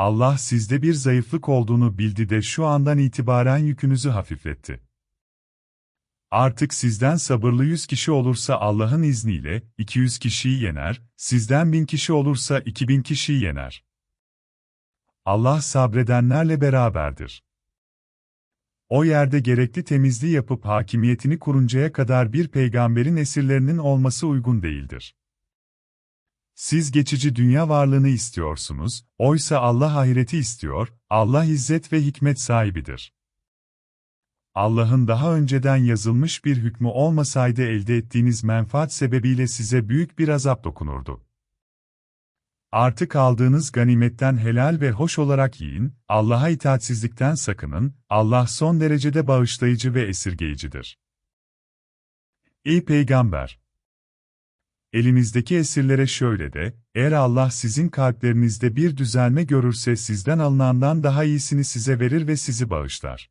Allah sizde bir zayıflık olduğunu bildi de şu andan itibaren yükünüzü hafifletti. Artık sizden sabırlı 100 kişi olursa Allah'ın izniyle 200 kişiyi yener, sizden 1000 kişi olursa 2000 kişiyi yener. Allah sabredenlerle beraberdir. O yerde gerekli temizliği yapıp hakimiyetini kuruncaya kadar bir peygamberin esirlerinin olması uygun değildir. Siz geçici dünya varlığını istiyorsunuz, oysa Allah ahireti istiyor, Allah izzet ve hikmet sahibidir. Allah'ın daha önceden yazılmış bir hükmü olmasaydı elde ettiğiniz menfaat sebebiyle size büyük bir azap dokunurdu. Artık aldığınız ganimetten helal ve hoş olarak yiyin, Allah'a itaatsizlikten sakının, Allah son derecede bağışlayıcı ve esirgeyicidir. Ey Peygamber! Elinizdeki esirlere şöyle de, eğer Allah sizin kalplerinizde bir düzelme görürse sizden alınandan daha iyisini size verir ve sizi bağışlar.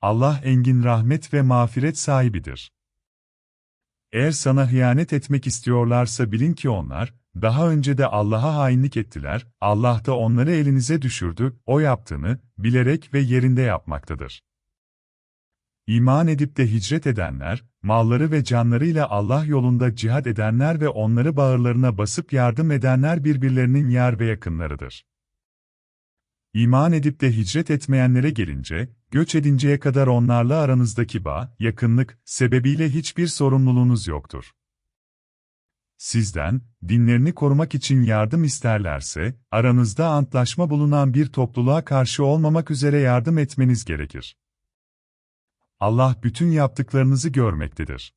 Allah engin rahmet ve mağfiret sahibidir. Eğer sana hıyanet etmek istiyorlarsa bilin ki onlar, daha önce de Allah'a hainlik ettiler, Allah da onları elinize düşürdü, o yaptığını, bilerek ve yerinde yapmaktadır. İman edip de hicret edenler, malları ve canlarıyla Allah yolunda cihad edenler ve onları bağırlarına basıp yardım edenler birbirlerinin yar ve yakınlarıdır. İman edip de hicret etmeyenlere gelince, göç edinceye kadar onlarla aranızdaki bağ, yakınlık, sebebiyle hiçbir sorumluluğunuz yoktur. Sizden, dinlerini korumak için yardım isterlerse, aranızda antlaşma bulunan bir topluluğa karşı olmamak üzere yardım etmeniz gerekir. Allah bütün yaptıklarınızı görmektedir.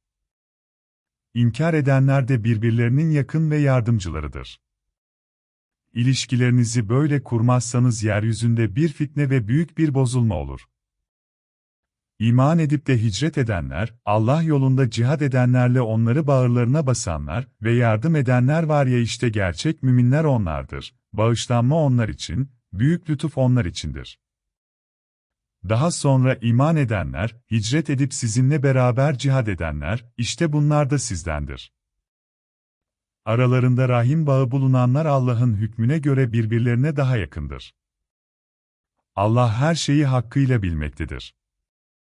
İnkar edenler de birbirlerinin yakın ve yardımcılarıdır. İlişkilerinizi böyle kurmazsanız yeryüzünde bir fitne ve büyük bir bozulma olur. İman edip de hicret edenler, Allah yolunda cihad edenlerle onları bağırlarına basanlar ve yardım edenler var ya işte gerçek müminler onlardır. Bağışlanma onlar için, büyük lütuf onlar içindir. Daha sonra iman edenler, hicret edip sizinle beraber cihad edenler, işte bunlar da sizdendir. Aralarında rahim bağı bulunanlar Allah'ın hükmüne göre birbirlerine daha yakındır. Allah her şeyi hakkıyla bilmektedir.